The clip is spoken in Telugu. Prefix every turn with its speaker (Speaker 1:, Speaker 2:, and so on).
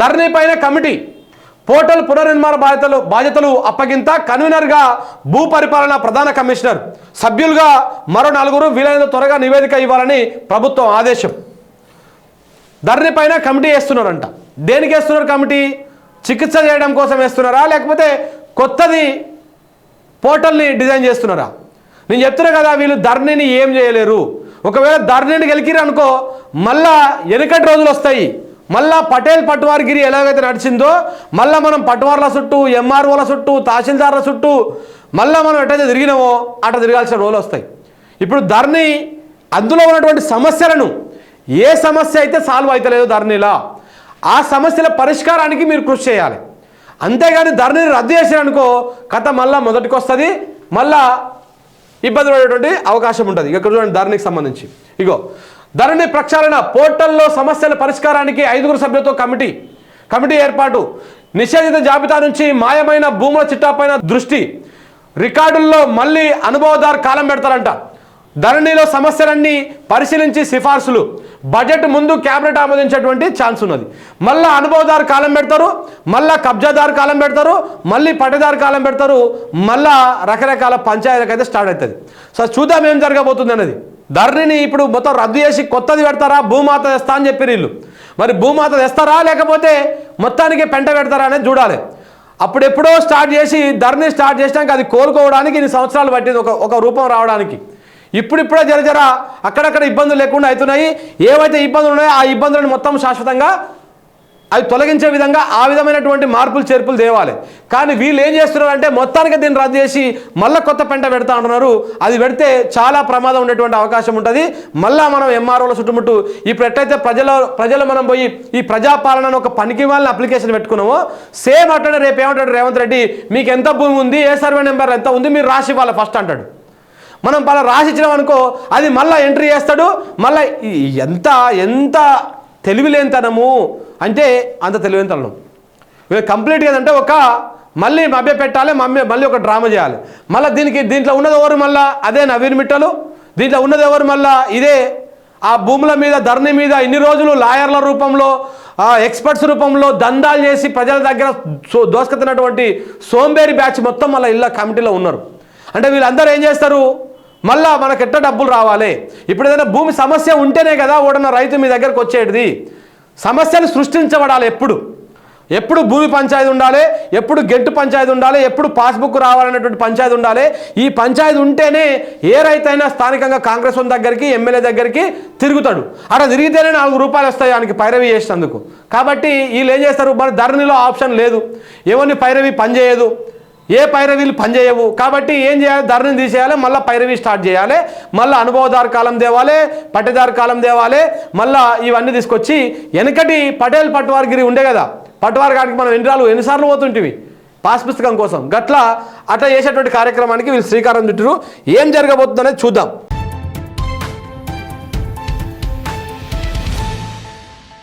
Speaker 1: ధరణి పైన కమిటీ పోర్టల్ పునర్నిర్మాణ బాధ్యతలు బాధ్యతలు అప్పగింత కన్వీనర్గా భూ పరిపాలన ప్రధాన కమిషనర్ సభ్యులుగా మరో నలుగురు వీలైనంత త్వరగా నివేదిక ఇవ్వాలని ప్రభుత్వం ఆదేశం. ధరణి పైన కమిటీ వేస్తున్నారంట. దేనికి వేస్తున్నారు కమిటీ? చికిత్స చేయడం కోసం వేస్తున్నారా? లేకపోతే కొత్తది పోర్టల్ని డిజైన్ చేస్తున్నారా? నేను చెప్తున్నా కదా వీళ్ళు ధరణిని ఏం చేయలేరు. ఒకవేళ ధరణిని గెలికిరు అనుకో మళ్ళా వెనుకటి రోజులు వస్తాయి. మళ్ళా పటేల్ పట్వార్గిరి ఎలాగైతే నడిచిందో మళ్ళా మనం పట్వార్ల చుట్టూ ఎంఆర్ఓల చుట్టూ తహసీల్దార్ల చుట్టూ మళ్ళా మనం ఎట్టయితే తిరిగినామో అట తిరగాల్సిన రోజులు వస్తాయి. ఇప్పుడు ధర్ని అందులో ఉన్నటువంటి సమస్యలను ఏ సమస్య అయితే సాల్వ్ అవుతలేదో ధర్నీలా ఆ సమస్యల పరిష్కారానికి మీరు కృషి చేయాలి. అంతేగాని ధర్నీని రద్దు చేసారనుకో కథ మళ్ళా మొదటికి వస్తుంది మళ్ళా ఇబ్బంది పడేటువంటి అవకాశం ఉంటుంది. ఇక్కడ చూడండి ధర్నీకి సంబంధించి. ఇగో ధరణి ప్రక్షాళన పోర్టల్లో సమస్యల పరిష్కారానికి ఐదుగురు సభ్యులతో కమిటీ కమిటీ ఏర్పాటు. నిషేధిత జాబితా నుంచి మాయమైన భూముల చిట్టాపైన దృష్టి. రికార్డుల్లో మళ్ళీ అనుభవదారు కాలం పెడతారంట. ధరణిలో సమస్యలన్నీ పరిశీలించి సిఫార్సులు. బడ్జెట్ ముందు క్యాబినెట్ ఆమోదించేటువంటి ఛాన్స్ ఉన్నది. మళ్ళా అనుభవదారు కాలం పెడతారు మళ్ళా కబ్జాదారు కాలం పెడతారు మళ్ళీ పట్టదారు కాలం పెడతారు మళ్ళా రకరకాల పంచాయతీలకు అయితే స్టార్ట్ అవుతుంది. సో చూద్దాం ఏం జరగబోతుంది అనేది ధరణిని ఇప్పుడు మొత్తం రద్దు చేసి కొత్తది పెడతారా? భూమాత తెస్తా అని చెప్పి వీళ్ళు. మరి భూమాత తెస్తారా? లేకపోతే మొత్తానికి పెంట పెడతారా అనేది చూడాలి. అప్పుడు ఎప్పుడో స్టార్ట్ చేసి ధరణి స్టార్ట్ చేసినాక అది కోలుకోవడానికి ఇన్ని సంవత్సరాలు పట్టింది ఒక ఒక రూపం రావడానికి. ఇప్పుడిప్పుడే జర జర అక్కడక్కడ ఇబ్బందులు లేకుండా అవుతున్నాయి. ఏవైతే ఇబ్బందులు ఉన్నాయో ఆ ఇబ్బందులను మొత్తం శాశ్వతంగా అవి తొలగించే విధంగా ఆ విధమైనటువంటి మార్పులు చేర్పులు తేవాలి. కానీ వీళ్ళు ఏం చేస్తున్నారు అంటే మొత్తానికి దీన్ని రద్దు చేసి మళ్ళీ కొత్త పెంట పెడతా ఉంటున్నారు అది పెడితే చాలా ప్రమాదం ఉండేటువంటి అవకాశం ఉంటుంది. మళ్ళీ మనం ఎంఆర్ఓల చుట్టుముట్టు ఇప్పుడు ఎట్టయితే ప్రజల ప్రజలు మనం పోయి ఈ ప్రజాపాలన ఒక పనికి వాళ్ళని అప్లికేషన్ పెట్టుకున్నామో సేమ్ అట్టాడు రేపు ఏమంటాడు రేవంత్ రెడ్డి మీకు ఎంత భూమి ఉంది? ఏ సర్వే నెంబర్ ఎంత ఉంది? మీరు రాసి ఇవ్వాలి ఫస్ట్ అంటాడు. మనం పలా రాసి ఇచ్చినాం అనుకో అది మళ్ళీ ఎంట్రీ చేస్తాడు. మళ్ళీ ఎంత ఎంత తెలివిలేనితనము అంటే అంత తెలివిలేనితనం వీళ్ళు కంప్లీట్ ఏంటంటే ఒక మళ్ళీ మభ్య పెట్టాలి మమ్మీ మళ్ళీ ఒక డ్రామా చేయాలి. మళ్ళీ దీనికి దీంట్లో ఉన్నది ఎవరు మళ్ళా? అదే నవీన్ మిట్టలు. దీంట్లో ఉన్నది ఎవరు మళ్ళా? ఇదే ఆ భూముల మీద ధరణి మీద ఇన్ని రోజులు లాయర్ల రూపంలో ఎక్స్పర్ట్స్ రూపంలో దందాలు చేసి ప్రజల దగ్గర దోసుకెత్తినటువంటి దోసుకుతున్నటువంటి సోంబేరి బ్యాచ్ మొత్తం మళ్ళీ ఇళ్ళ కమిటీలో ఉన్నారు. అంటే వీళ్ళందరూ ఏం చేస్తారు? మళ్ళా మనకు ఎట్ట డబ్బులు రావాలి? ఇప్పుడు ఏదైనా భూమి సమస్య ఉంటేనే కదా ఓడన్న రైతు మీ దగ్గరకు వచ్చేటిది. సమస్యను సృష్టించబడాలి ఎప్పుడు. ఎప్పుడు భూమి పంచాయతీ ఉండాలి ఎప్పుడు గెట్టు పంచాయతీ ఉండాలి ఎప్పుడు పాస్బుక్ రావాలనేటువంటి పంచాయతీ ఉండాలి. ఈ పంచాయతీ ఉంటేనే ఏ రైతైనా స్థానికంగా కాంగ్రెస్ వాళ్ళ దగ్గరికి ఎమ్మెల్యే దగ్గరికి తిరుగుతాడు. అక్కడ తిరిగితేనే నాలుగు రూపాయలు వస్తాయి ఆయనకి పైరవి చేసినందుకు. కాబట్టి వీళ్ళు ఏం చేస్తారు? మరి ధరణిలో ఆప్షన్ లేదు. ఎవరిని పైరవి పనిచేయదు. ఏ పైరవీలు పనిచేయవు. కాబట్టి ఏం చేయాలి? ధరని తీసేయాలి. మళ్ళీ పైరవి స్టార్ట్ చేయాలి. మళ్ళీ అనుభవదారు కాలం దేవాలే పట్టేదారు కాలం దేవాలే మళ్ళీ ఇవన్నీ తీసుకొచ్చి వెనకటి పటేల్ పట్వార్గిరి ఉండే కదా. పట్వార్ గారికి మనం ఎన్ని రాళ్ళు ఎన్నిసార్లు పోతుంటివి? పాస్ పుస్తకం కోసం. గట్లా అట్లా చేసేటువంటి కార్యక్రమానికి వీళ్ళు శ్రీకారం చుట్టూ ఏం జరగబోతుందనేది చూద్దాం.